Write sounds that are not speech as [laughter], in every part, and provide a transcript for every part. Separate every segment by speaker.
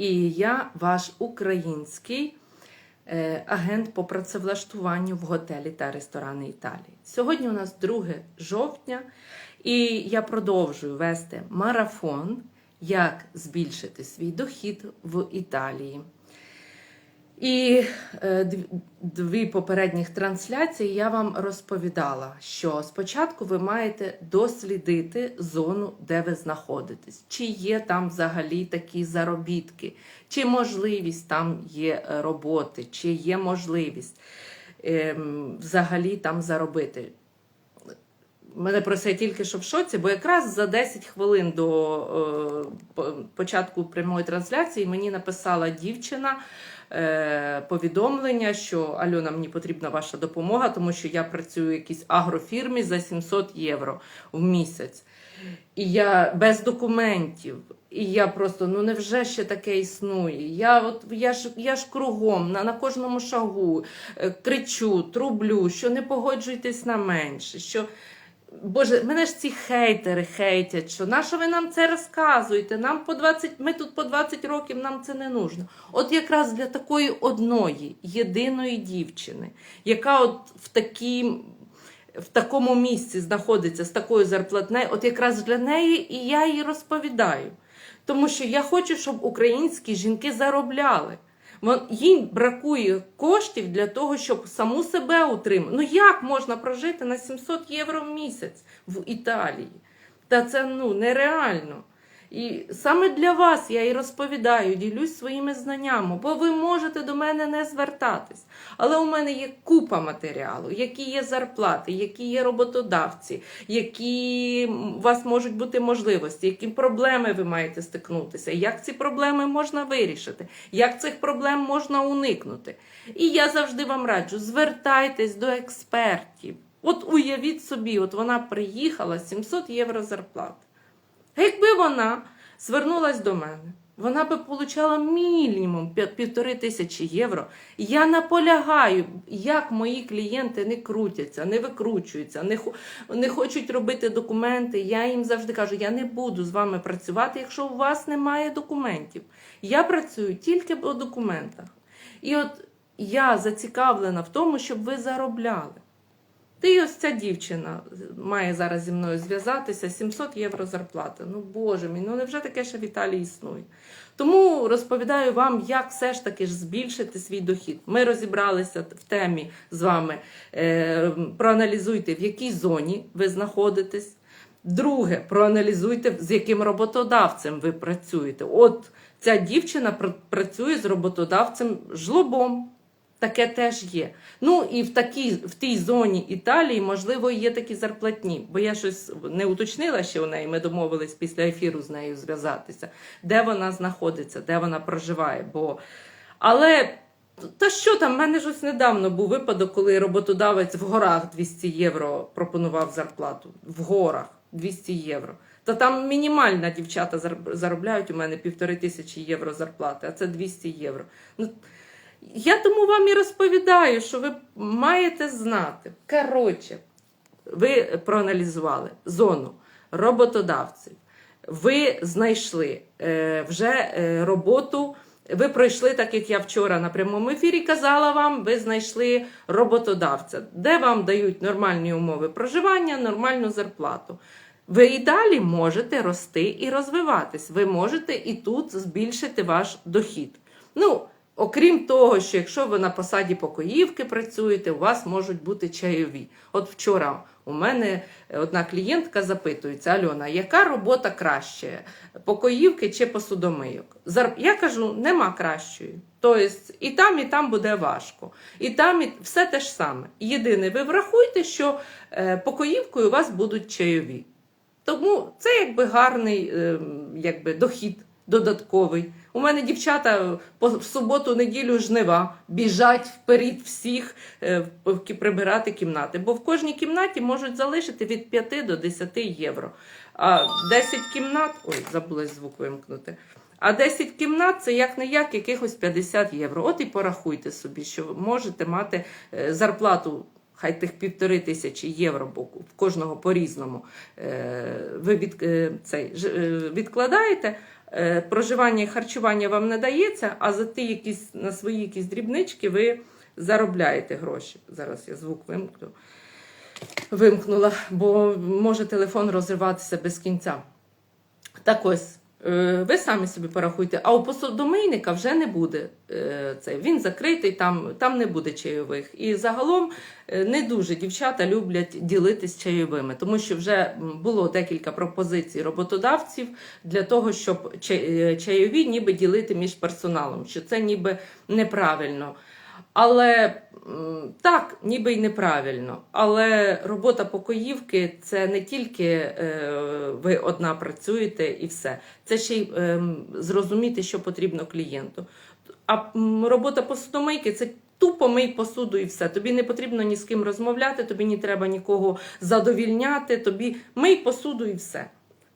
Speaker 1: І я ваш український е, агент по працевлаштуванню в готелі та ресторани Італії. Сьогодні у нас 2 жовтня, і я продовжую вести марафон, як збільшити свій дохід в Італії. І е, дві попередніх трансляції я вам розповідала, що спочатку ви маєте дослідити зону, де ви знаходитесь, чи є там взагалі такі заробітки, чи можливість там є е, роботи, чи є можливість ем, взагалі там заробити. Мене просять тільки що в шоці, бо якраз за 10 хвилин до е, початку прямої трансляції мені написала дівчина повідомлення, що Альона, мені потрібна ваша допомога, тому що я працюю в якійсь агрофірмі за 700 євро в місяць. І я без документів. І я просто, ну невже ще таке існує? Я от я ж я ж кругом на, на кожному шагу е, кричу, трублю, що не погоджуйтесь на менше. що Боже, мене ж ці хейтери хейтять, що на що ви нам це розказуєте? Нам по 20, ми тут по 20 років, нам це не нужно. От якраз для такої одної, єдиної дівчини, яка от в такій. В такому місці знаходиться з такою зарплатнею, от якраз для неї і я їй розповідаю. Тому що я хочу, щоб українські жінки заробляли. Їм бракує коштів для того, щоб саму себе утримати. Ну як можна прожити на 700 євро в місяць в Італії? Та це ну нереально. І саме для вас я і розповідаю, ділюсь своїми знаннями, бо ви можете до мене не звертатись. Але у мене є купа матеріалу, які є зарплати, які є роботодавці, які у вас можуть бути можливості, які проблеми ви маєте стикнутися, як ці проблеми можна вирішити, як цих проблем можна уникнути. І я завжди вам раджу: звертайтесь до експертів. От уявіть собі, от вона приїхала 700 євро зарплати. Якби вона звернулась до мене, вона би отримала мінімум півтори тисячі євро. Я наполягаю, як мої клієнти не крутяться, не викручуються, не, не хочуть робити документи. Я їм завжди кажу, я не буду з вами працювати, якщо у вас немає документів. Я працюю тільки по документах. І от я зацікавлена в тому, щоб ви заробляли. Й ось ця дівчина має зараз зі мною зв'язатися 700 євро зарплата. Ну боже мій, ну невже таке ще в Італії існує? Тому розповідаю вам, як все ж таки ж збільшити свій дохід. Ми розібралися в темі з вами. Е, проаналізуйте, в якій зоні ви знаходитесь. Друге, проаналізуйте, з яким роботодавцем ви працюєте. От ця дівчина працює з роботодавцем жлобом. Таке теж є. Ну і в такій в тій зоні Італії, можливо, є такі зарплатні, бо я щось не уточнила ще у неї. Ми домовились після ефіру з нею зв'язатися, де вона знаходиться, де вона проживає. Бо... Але та що там, в мене ж ось недавно був випадок, коли роботодавець в горах 200 євро пропонував зарплату. В горах 200 євро. Та там мінімальна дівчата зар- заробляють у мене півтори тисячі євро зарплати, а це 200 євро. Ну, я тому вам і розповідаю, що ви маєте знати. Коротше, ви проаналізували зону роботодавців, ви знайшли е, вже е, роботу. Ви пройшли, так як я вчора на прямому ефірі казала вам, ви знайшли роботодавця, де вам дають нормальні умови проживання, нормальну зарплату. Ви і далі можете рости і розвиватись. Ви можете і тут збільшити ваш дохід. Ну, окрім того, що якщо ви на посаді покоївки працюєте, у вас можуть бути чайові. От вчора у мене одна клієнтка запитується: Альона, яка робота краще? Покоївки чи посудомийок? Я кажу, нема кращої. Тобто і там, і там буде важко. І там і все те ж саме. Єдине, ви врахуйте, що е, покоївкою у вас будуть чайові. Тому це якби гарний ем, якби, дохід додатковий. У мене дівчата по в суботу, неділю жнива біжать вперед всіх е, прибирати кімнати, бо в кожній кімнаті можуть залишити від 5 до 10 євро. А 10 кімнат, ой, забула звук вимкнути. А 10 кімнат це як не як якихось 50 євро. От і порахуйте собі, що можете мати е, зарплату хай тих півтори тисячі євро, бо в кожного по-різному е, ви від, цей, відкладаєте. Е, проживання і харчування вам не дається, а за ті якісь на свої якісь дрібнички ви заробляєте гроші. Зараз я звук вимкну. Вимкнула, бо може телефон розриватися без кінця. Так ось, ви самі собі порахуйте, а у посудомийника вже не буде е, це. Він закритий, там, там не буде чайових. І загалом е, не дуже дівчата люблять ділитись чайовими, тому що вже було декілька пропозицій роботодавців для того, щоб чай- е, чайові ніби ділити між персоналом, що це ніби неправильно. Але так, ніби й неправильно. Але робота покоївки це не тільки е, ви одна працюєте і все. Це ще й ем, зрозуміти, що потрібно клієнту. А робота посудомийки це тупо мий посуду і все. Тобі не потрібно ні з ким розмовляти, тобі не треба нікого задовільняти, тобі мий посуду і все.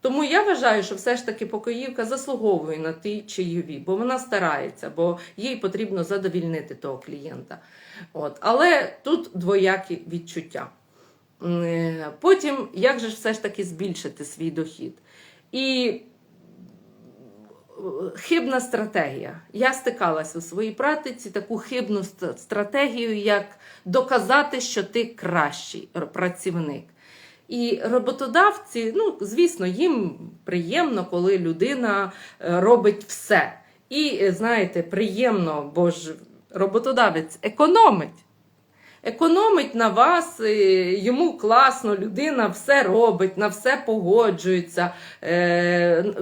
Speaker 1: Тому я вважаю, що все ж таки покоївка заслуговує на ті чайові, бо вона старається, бо їй потрібно задовільнити того клієнта. От. Але тут двоякі відчуття. Е, Потім, як же все ж таки збільшити свій дохід? І е, хибна стратегія. Я стикалася у своїй практиці таку хибну стратегію, як доказати, що ти кращий працівник. І роботодавці, ну, звісно, їм приємно, коли людина е, робить все. І е, знаєте, приємно, бо ж роботодавець економить. Економить на вас, е, йому класно, людина все робить, на все погоджується,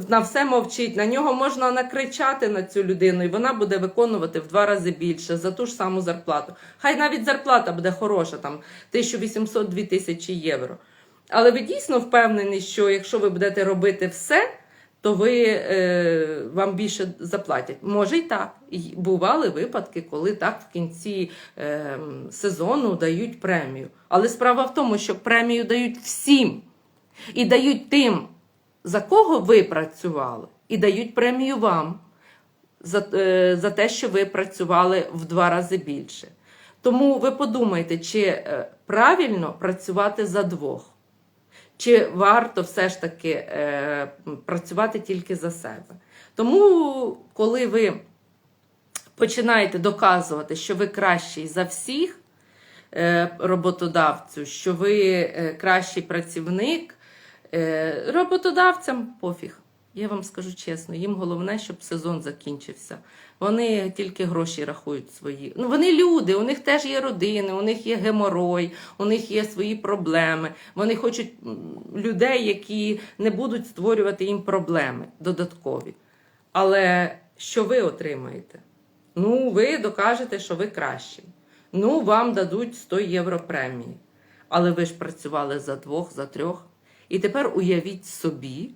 Speaker 1: на все мовчить. На нього можна накричати на цю людину, і вона буде виконувати в два рази більше за ту ж саму зарплату. Хай навіть зарплата буде хороша, там 1800-2000 євро. Але ви дійсно впевнені, що якщо ви будете робити все, то ви, е, вам більше заплатять. Може й так. І бували випадки, коли так в кінці е, сезону дають премію. Але справа в тому, що премію дають всім. І дають тим, за кого ви працювали, і дають премію вам за, е, за те, що ви працювали в два рази більше. Тому ви подумайте, чи е, правильно працювати за двох. Чи варто все ж таки е, працювати тільки за себе? Тому, коли ви починаєте доказувати, що ви кращий за всіх е, роботодавцю, що ви е, кращий працівник, е, роботодавцям пофіг. Я вам скажу чесно, їм головне, щоб сезон закінчився. Вони тільки гроші рахують свої. Ну, вони люди, у них теж є родини, у них є геморой, у них є свої проблеми. Вони хочуть людей, які не будуть створювати їм проблеми додаткові. Але що ви отримаєте? Ну, ви докажете, що ви кращі. Ну, вам дадуть 100 євро премії. Але ви ж працювали за двох, за трьох. І тепер уявіть собі,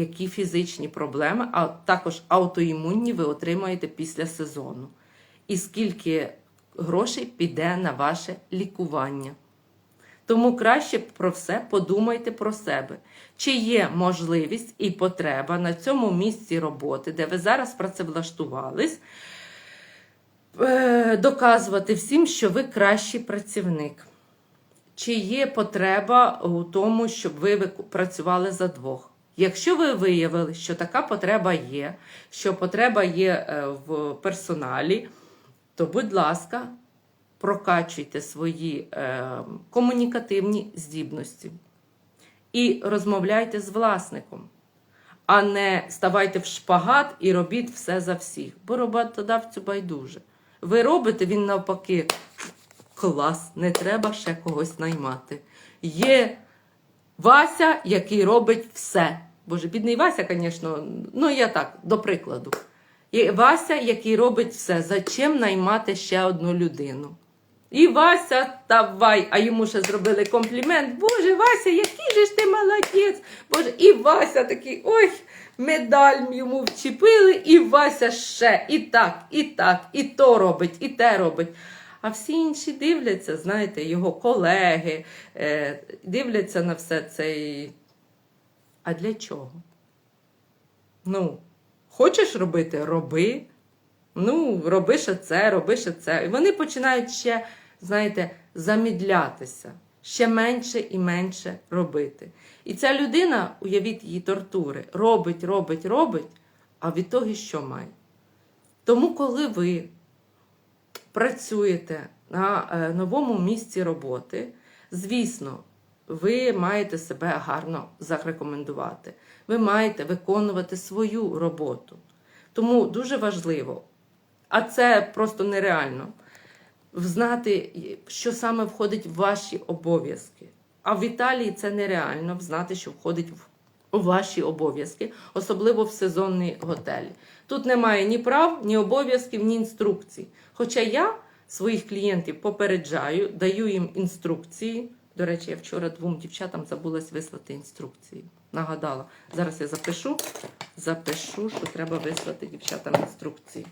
Speaker 1: які фізичні проблеми, а також аутоімунні ви отримаєте після сезону. І скільки грошей піде на ваше лікування. Тому краще про все подумайте про себе, чи є можливість і потреба на цьому місці роботи, де ви зараз працевлаштувались, е, доказувати всім, що ви кращий працівник. Чи є потреба у тому, щоб ви працювали за двох? Якщо ви виявили, що така потреба є, що потреба є е, в персоналі, то, будь ласка, прокачуйте свої е, комунікативні здібності і розмовляйте з власником, а не ставайте в шпагат і робіть все за всіх. Бо роботодавцю байдуже. Ви робите, він навпаки, клас, не треба ще когось наймати. Є Вася, який робить все. Боже, бідний Вася, звісно, ну я так, до прикладу. Є Вася, який робить все. Зачем наймати ще одну людину? І Вася, давай, а йому ще зробили комплімент. Боже, Вася, який же ж ти молодець. Боже, і Вася такий, ой, медаль йому вчепили, і Вася ще, і так, і так, і то робить, і те робить. А всі інші дивляться, знаєте, його колеги, е, дивляться на все це. А для чого? Ну, хочеш робити, роби. Ну, роби ще це, роби ще це. І вони починають ще, знаєте, замідлятися. ще менше і менше робити. І ця людина, уявіть її тортури, робить, робить, робить, а в ітогі що має? Тому, коли ви працюєте на е, новому місці роботи, звісно, ви маєте себе гарно зарекомендувати. Ви маєте виконувати свою роботу. Тому дуже важливо, а це просто нереально, знати, що саме входить в ваші обов'язки. А в Італії це нереально знати, що входить в ваші обов'язки, особливо в сезонні готелі. Тут немає ні прав, ні обов'язків, ні інструкцій. Хоча я своїх клієнтів попереджаю, даю їм інструкції. До речі, я вчора двом дівчатам забулась вислати інструкції. Нагадала. Зараз я запишу, запишу, що треба вислати дівчатам інструкції.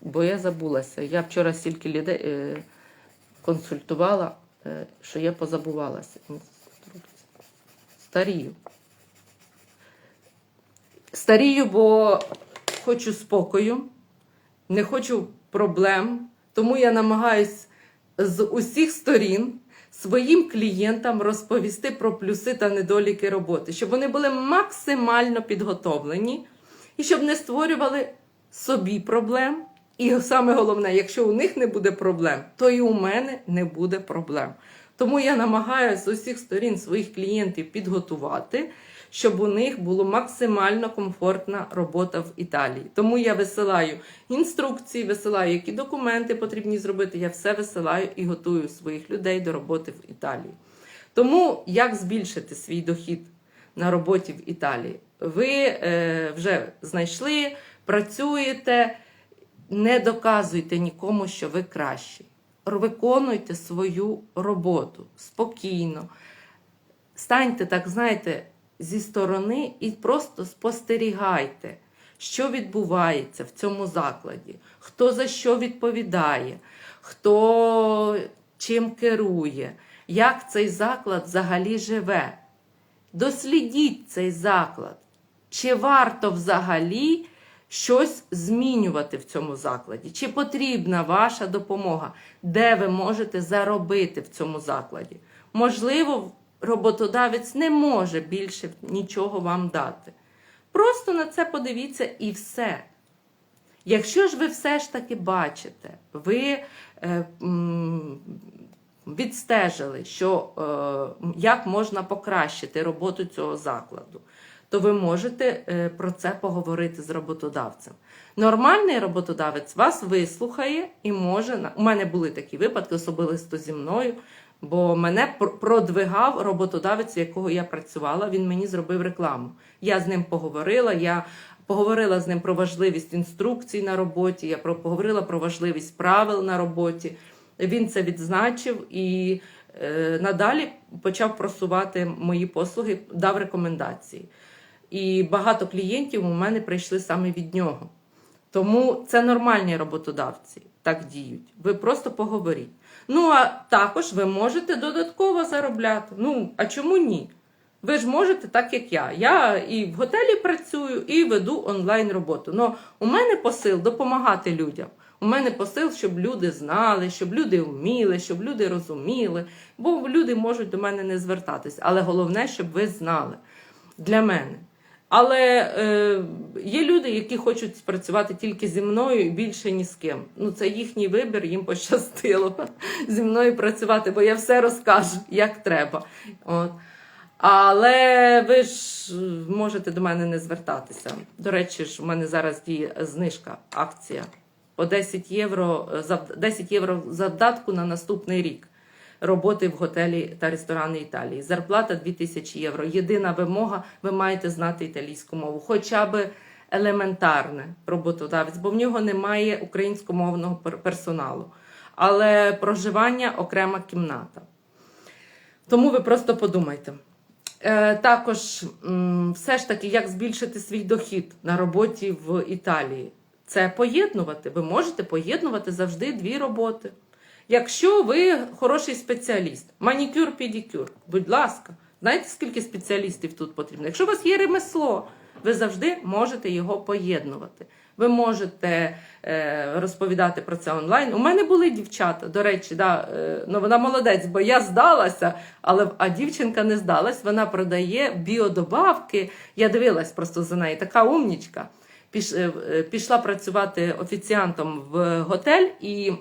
Speaker 1: Бо я забулася. Я вчора стільки людей е, консультувала, е, що я позабувалася. Старію. Старію, бо хочу спокою, не хочу проблем, тому я намагаюсь з усіх сторін своїм клієнтам розповісти про плюси та недоліки роботи, щоб вони були максимально підготовлені і щоб не створювали собі проблем. І саме головне, якщо у них не буде проблем, то і у мене не буде проблем. Тому я намагаюся з усіх сторін своїх клієнтів підготувати, щоб у них була максимально комфортна робота в Італії. Тому я висилаю інструкції, висилаю, які документи потрібні зробити. Я все висилаю і готую своїх людей до роботи в Італії. Тому як збільшити свій дохід на роботі в Італії? Ви е, вже знайшли, працюєте, не доказуйте нікому, що ви кращі. Виконуйте свою роботу спокійно. Станьте, так знаєте, зі сторони і просто спостерігайте, що відбувається в цьому закладі, хто за що відповідає, хто чим керує, як цей заклад взагалі живе. Дослідіть цей заклад. Чи варто взагалі щось змінювати в цьому закладі? Чи потрібна ваша допомога? Де ви можете заробити в цьому закладі? Можливо, роботодавець не може більше нічого вам дати. Просто на це подивіться і все. Якщо ж ви все ж таки бачите, ви е, відстежили, що, е, як можна покращити роботу цього закладу, то ви можете е, про це поговорити з роботодавцем. Нормальний роботодавець вас вислухає і може. У мене були такі випадки, особисто зі мною, бо мене продвигав роботодавець, якого я працювала. Він мені зробив рекламу. Я з ним поговорила. Я поговорила з ним про важливість інструкцій на роботі. Я поговорила про важливість правил на роботі. Він це відзначив і е, надалі почав просувати мої послуги, дав рекомендації. І багато клієнтів у мене прийшли саме від нього. Тому це нормальні роботодавці так діють. Ви просто поговоріть. Ну а також ви можете додатково заробляти. Ну, а чому ні? Ви ж можете так, як я. Я і в готелі працюю, і веду онлайн роботу. Но у мене посил допомагати людям. У мене посил, щоб люди знали, щоб люди вміли, щоб люди розуміли. Бо люди можуть до мене не звертатись. Але головне, щоб ви знали для мене. Але е, є люди, які хочуть працювати тільки зі мною і більше ні з ким. Ну, це їхній вибір, їм пощастило [laughs] зі мною працювати, бо я все розкажу, як треба. От. Але ви ж можете до мене не звертатися. До речі, ж у мене зараз діє знижка, акція по 10 євро, е, 10 євро завдатку на наступний рік роботи в готелі та ресторани Італії. Зарплата 2000 євро. Єдина вимога, ви маєте знати італійську мову, хоча б елементарне роботодавець, бо в нього немає українськомовного персоналу. Але проживання окрема кімната. Тому ви просто подумайте. Е, також все ж таки, як збільшити свій дохід на роботі в Італії. Це поєднувати. Ви можете поєднувати завжди дві роботи. Якщо ви хороший спеціаліст, манікюр, педикюр, будь ласка, знаєте, скільки спеціалістів тут потрібно? Якщо у вас є ремесло, ви завжди можете його поєднувати. Ви можете е, розповідати про це онлайн. У мене були дівчата, до речі, да, е, ну вона молодець, бо я здалася, але а дівчинка не здалась. Вона продає біодобавки. Я дивилась просто за нею, така умнічка. Піш, е, е, пішла працювати офіціантом в готель і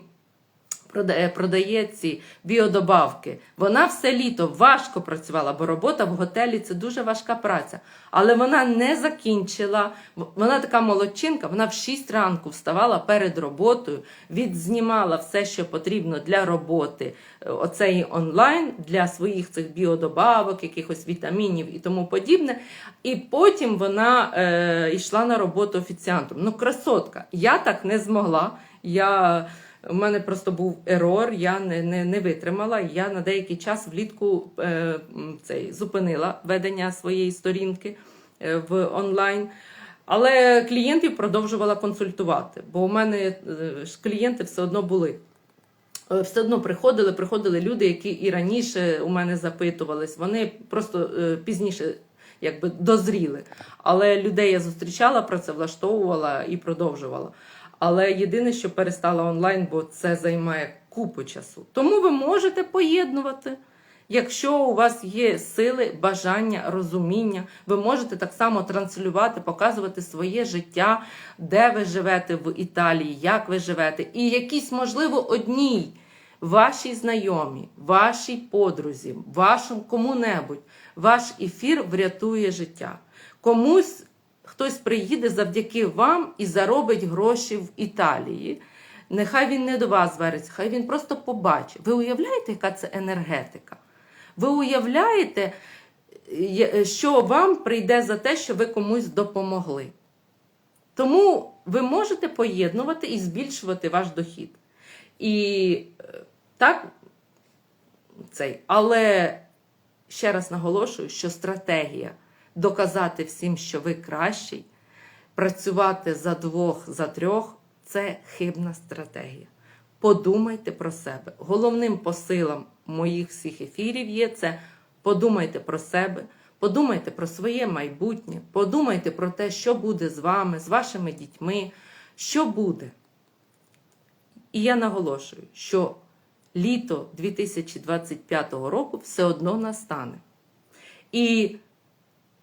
Speaker 1: продає, продає ці біодобавки. Вона все літо важко працювала, бо робота в готелі це дуже важка праця. Але вона не закінчила. Вона така молодчинка, вона в 6 ранку вставала перед роботою, відзнімала все, що потрібно для роботи. е, Оцей онлайн для своїх цих біодобавок, якихось вітамінів і тому подібне. І потім вона е, йшла на роботу офіціантом. Ну, красотка. Я так не змогла. Я у мене просто був ерор, я не, не, не витримала. Я на деякий час влітку е, цей, зупинила ведення своєї сторінки е, в онлайн. Але клієнтів продовжувала консультувати, бо у мене е, клієнти все одно були. Е, Все одно приходили, приходили люди, які і раніше у мене запитувались. Вони просто е, пізніше якби дозріли. Але людей я зустрічала, працевлаштовувала і продовжувала. Але єдине, що перестала онлайн, бо це займає купу часу. Тому ви можете поєднувати. Якщо у вас є сили, бажання, розуміння, ви можете так само транслювати, показувати своє життя, де ви живете в Італії, як ви живете, і якісь, можливо, одній вашій знайомій, вашій подрузі, вашому кому-небудь, ваш ефір врятує життя. Комусь хтось приїде завдяки вам і заробить гроші в Італії. Нехай він не до вас звериться, хай він просто побачить. Ви уявляєте, яка це енергетика? Ви уявляєте, е, що вам прийде за те, що ви комусь допомогли. Тому ви можете поєднувати і збільшувати ваш дохід. І е, так, цей. Але ще раз наголошую, що стратегія доказати всім, що ви кращий, працювати за двох, за трьох це хибна стратегія. Подумайте про себе. Головним посилом моїх всіх ефірів є це подумайте про себе, подумайте про своє майбутнє, подумайте про те, що буде з вами, з вашими дітьми, що буде. І я наголошую, що літо 2025 року все одно настане. І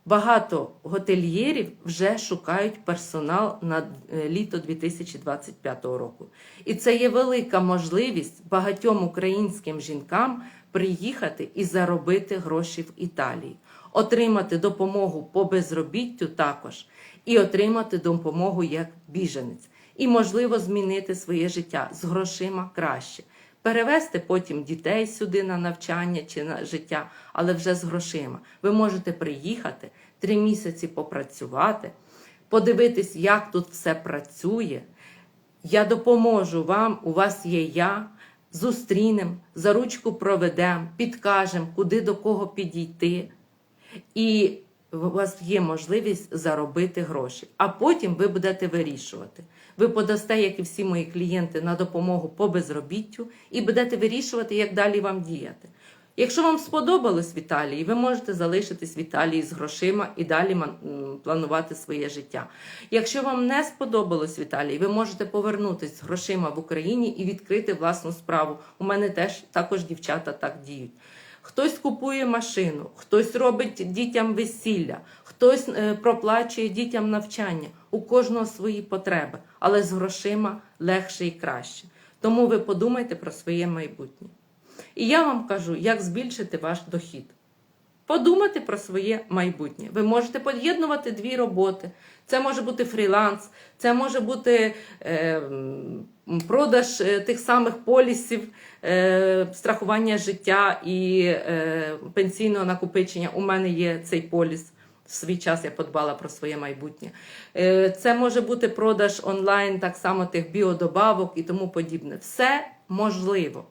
Speaker 1: багато готельєрів вже шукають персонал на е, літо 2025 року. І це є велика можливість багатьом українським жінкам приїхати і заробити гроші в Італії, отримати допомогу по безробіттю також, і отримати допомогу як біженець, і можливо змінити своє життя з грошима краще. Перевести потім дітей сюди на навчання чи на життя, але вже з грошима. Ви можете приїхати три місяці попрацювати, подивитись, як тут все працює. Я допоможу вам, у вас є я. Зустрінемо, за ручку проведемо, підкажемо, куди до кого підійти. І у вас є можливість заробити гроші. А потім ви будете вирішувати. Ви подасте, як і всі мої клієнти, на допомогу по безробіттю і будете вирішувати, як далі вам діяти. Якщо вам сподобалось в Італії, ви можете залишитись в Італії з грошима і далі планувати своє життя. Якщо вам не сподобалось в Італії, ви можете повернутись з грошима в Україні і відкрити власну справу. У мене теж також дівчата так діють. Хтось купує машину, хтось робить дітям весілля, хтось е, проплачує дітям навчання. У кожного свої потреби, але з грошима легше і краще. Тому ви подумайте про своє майбутнє. І я вам кажу, як збільшити ваш дохід. Подумати про своє майбутнє. Ви можете поєднувати дві роботи. Це може бути фріланс, це може бути е, продаж е, тих самих полісів, е, страхування життя і е, пенсійного накопичення. У мене є цей поліс. В свій час я подбала про своє майбутнє. Е, Це може бути продаж онлайн, так само тих біодобавок і тому подібне. Все можливо.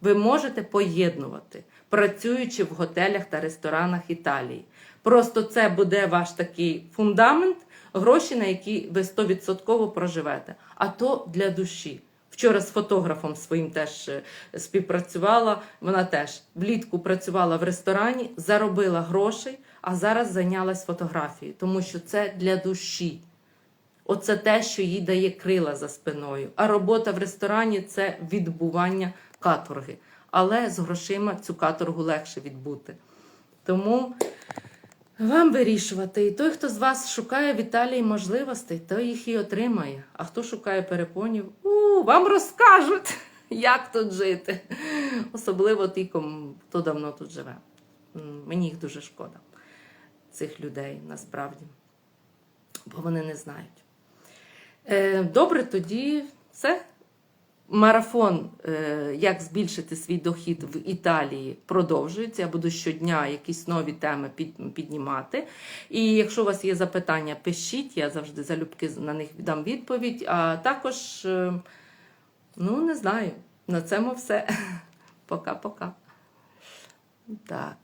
Speaker 1: Ви можете поєднувати, працюючи в готелях та ресторанах Італії. Просто це буде ваш такий фундамент, гроші, на які ви 100% проживете. А то для душі. Вчора з фотографом своїм теж е, співпрацювала. Вона теж влітку працювала в ресторані, заробила грошей, а зараз зайнялась фотографією, тому що це для душі. Оце те, що їй дає крила за спиною. А робота в ресторані це відбування каторги. Але з грошима цю каторгу легше відбути. Тому вам вирішувати. І той, хто з вас шукає в Італії можливостей, той їх і отримає. А хто шукає перепонів, у, вам розкажуть, [laughs] як тут жити. Особливо ті, хто давно тут живе. Мені їх дуже шкода, цих людей насправді, бо вони не знають. Е, Добре, тоді все. Марафон, е, як збільшити свій дохід в Італії, продовжується. Я буду щодня якісь нові теми під, піднімати. І якщо у вас є запитання, пишіть, я завжди залюбки на них дам відповідь. А також, е, ну не знаю, на цьому все. [laughs] Пока-пока. Так.